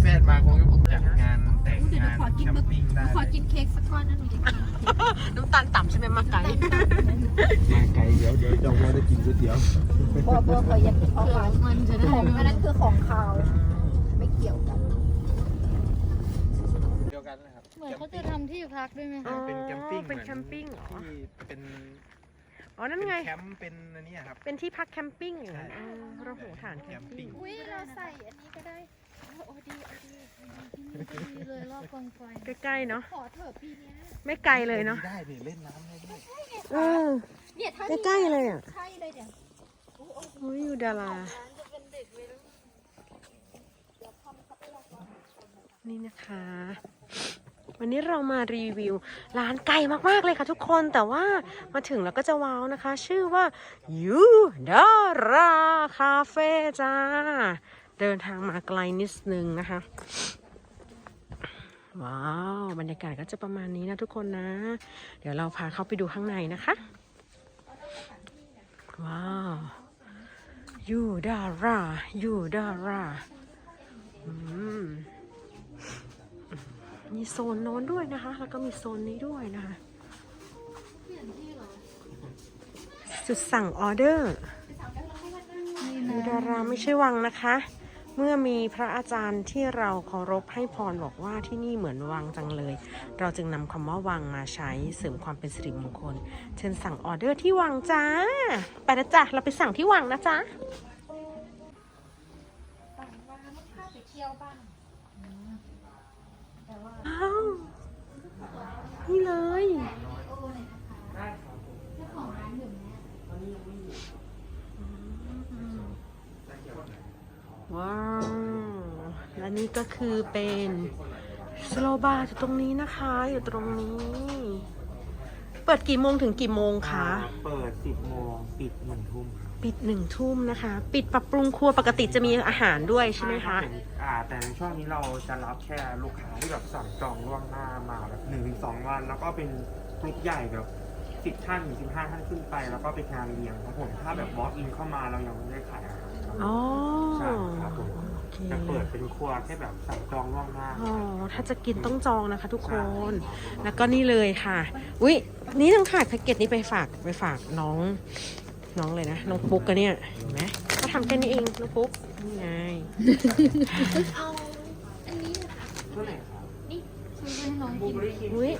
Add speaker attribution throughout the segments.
Speaker 1: แเฟ่
Speaker 2: มาคงจะจัดงานแต่งงานแคมปิ้งได้ขอกิ
Speaker 3: นเค้กสักก้อนนะหนูจ
Speaker 4: น้ำตา
Speaker 2: ล
Speaker 4: ต่ำใช่ไหมมาไก่
Speaker 2: มาไก่เดี๋ยวเดี๋ยวจะว่าได้กินก๋วยเตี๋ยว
Speaker 3: บ่บ่ขอยันขอา
Speaker 1: ห
Speaker 3: วาน
Speaker 1: มันจะได้
Speaker 3: ของอันนั้นคือของขาวไม่เกี่ยวกัน
Speaker 2: เดียวกันนะครับ
Speaker 1: เหมือนเขาจะทำที่พักด้วยไหมคะ
Speaker 2: เป็นแคมปิ้ง
Speaker 4: เป็นแคมปิ้งเหรอ
Speaker 2: เป็น
Speaker 4: อ๋อ นั่นไง
Speaker 2: แคมป์เป็นอันนี้ครับ
Speaker 4: เป็นที่พักแคมปิ้งอย่าเราหูฐานแคม
Speaker 2: ปิ้
Speaker 4: ง
Speaker 3: อุ้ยเราใส่อันนี้ก็ได้
Speaker 1: โอ้ดีโอ้ดีที่นี่ก็ดีเลยรอบกองไฟ
Speaker 4: ใกล้ๆเนาะ
Speaker 3: ขอเถอะปีเนี้ย
Speaker 4: ไม่ไกลเลยเนาะ
Speaker 2: ได้ดิเล่นน้ำได้ด้วย
Speaker 4: เออ
Speaker 3: เนี่ยถ้า
Speaker 4: ใกล้ๆเลยอะ
Speaker 3: ใช่เลยเนี่ย
Speaker 4: อุ้ยอยู่ดารานี่นะคะ วันนี้เรามารีวิว ร้านไก่มาก ๆ เลยค่ะทุกคนแต่ว่ามาถึงแล้วก็จะว้าวนะคะ ชื่อว่ายูดาราคาเฟ่จ้า เดินทางมาไกลนิดนึงนะคะ ว้าว บรรยากาศก็จะประมาณนี้นะทุกคนนะ เดี๋ยวเราพาเข้าไปดูข้างในนะคะ ว้าวยูดารายูดาราอืมมีโซนโน้นด้วยนะคะ แล้วก็มีโซนนี้ด้วยนะคะ จุดสั่งออเดอร์มีดาราไม่ใช่วังนะคะ เมื่อมีพระอาจารย์ที่เราเคารพให้พรบอกว่าที่นี่เหมือนวังจังเลย เราจึงนำคำว่าวังมาใช้เสริมความเป็นสิริมงคล เชิญสั่งออเดอร์ที่วังจ้า ไปนะจ๊ะเราไปสั่งที่วังนะจ๊ะ
Speaker 3: ปั่นมาเมื่อข้าไปเที่ยวบ้าน
Speaker 4: อ้าวนี่เลย ว้าว และนี่ก็คือเป็นสโลบาร์อยู่ตรงนี้นะคะ อยู่ตรงนี้ เปิดกี่โมงถึงกี่โมงคะ
Speaker 2: เปิด 10 โมง ปิด1ทุ่มครับ
Speaker 4: ปิดหนึ่งทุ่มนะคะ ปิดปรับปรุงครัวปกติจะมีอาหารด้วยใช่ไหมคะ
Speaker 5: รับผมอ่า แต่ในช่วงนี้เราจะรับแค่ลูกค้าที่แบบสั่งจองล่วงหน้ามาแบบหนึ่งถึงสองวัน แล้วก็เป็นกลุ่มใหญ่แบบสิบท่านถึงสิบห้าท่านขึ้นไป แล้วก็เป็นงานเลี้ยงครับผม ถ้าแบบวอล์กอินเข้ามาเรายังไม่ได้ขายอาหารครับ
Speaker 4: อ๋อ
Speaker 5: ใช่ครับผม
Speaker 4: โอเค
Speaker 5: จะเปิดเป็นครัวแค่แบบสั่งจองล่วงหน้า
Speaker 4: อ๋อถ้าจะกินต้องจองนะคะ ทุกคน แล้วก็นี่เลยค่ะอุ้ยนี่ต้องขาดแพ็กเกจนี้ไปฝากไปฝากน้องน้องเลยนะน้องปุ๊กกันเนี่ยเห็นไหมเขาทำแค่นี้เองน้องปุ๊กนี่ไง
Speaker 3: เอาอันนี้นะคะ
Speaker 5: เท่าไหร่ครับ
Speaker 1: ซื้อให้น้อง
Speaker 5: บู
Speaker 1: กิน
Speaker 5: เบอรี่ครีม
Speaker 4: อุ้ย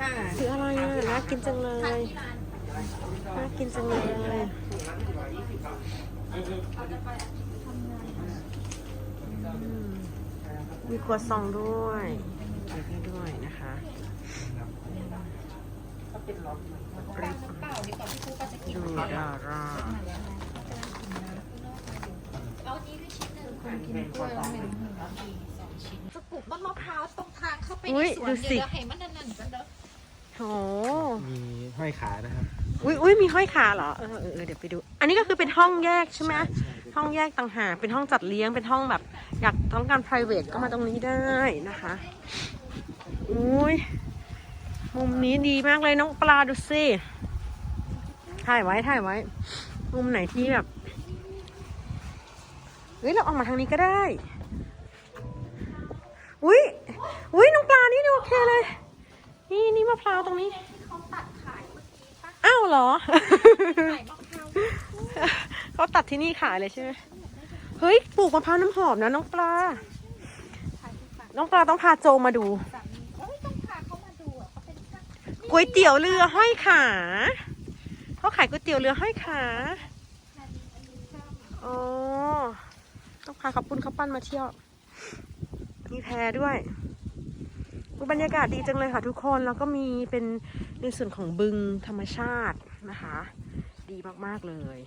Speaker 3: ค่ะ
Speaker 4: คืออะไรอะน่ากินจังเลยน่ากินจังเลยอื มีครัวซองด้วยเก็บให้ด้วยนะคะ
Speaker 3: เปล่าดีกว่าพี่ปูก็จะกิน
Speaker 4: ดูดารา
Speaker 3: เอาอันนี้ด้วยชิ้นหนึ่ง
Speaker 1: กินกล้วยแล้วเหม็น
Speaker 3: จะปลูกต้นมะพร้าวตรงทางเข้าไปในสวนเดี๋ยวให้มันนั่นๆกันเด้อ
Speaker 4: โห
Speaker 2: มีห้อยขานะครับ
Speaker 4: อุ้ยอุ้ยมีห้อยขาเหรอ เออเออเดี๋ยวไปดู อันนี้ก็คือเป็นห้องแยกใช่ไหมห้องแยกต่างหาก เป็นห้องจัดเลี้ยง เป็นห้องแบบ อยากต้องการ private ก็มาตรงนี้ได้นะคะอุ้ยมุมนี้ดีมากเลยน้องปลาดูสิถ่ายไว้ถ่ายไว้ มุมไหนที่แบบเฮ้ยเราออกมาทางนี้ก็ได้ อุ้ยอุ้ยน้องปลานี่ดูโอเคเลย นี่นี่มะพร้าวตรงนี้
Speaker 3: เขาตัดขายเมื่อกี้ปะ
Speaker 4: อ้าวเหรอ
Speaker 3: ขายมะพร้าว
Speaker 4: เขาตัดที่นี่ขายเลยใช่ไหม เฮ้ยปลูกมะพร้าวน้ำหอมนะน้องปลา น้องปลาต้องพาโจมาดู
Speaker 3: สามีเอ้ยต้องพาเขามาดูอะเขาเป็น
Speaker 4: ก๋วยเตี๋ยวเรือห้อยขา เขาขายก๋วยเตี๋ยวเรือห้อยขา
Speaker 3: อ๋อ
Speaker 4: ต้องพาขับปุ้นขับปั้นมาเที่ยว มีแพด้วยบรรยากาศดีจังเลยค่ะทุกคน แล้วก็มีเป็นในส่วนของบึงธรรมชาตินะคะ ดีมาก ๆ เลย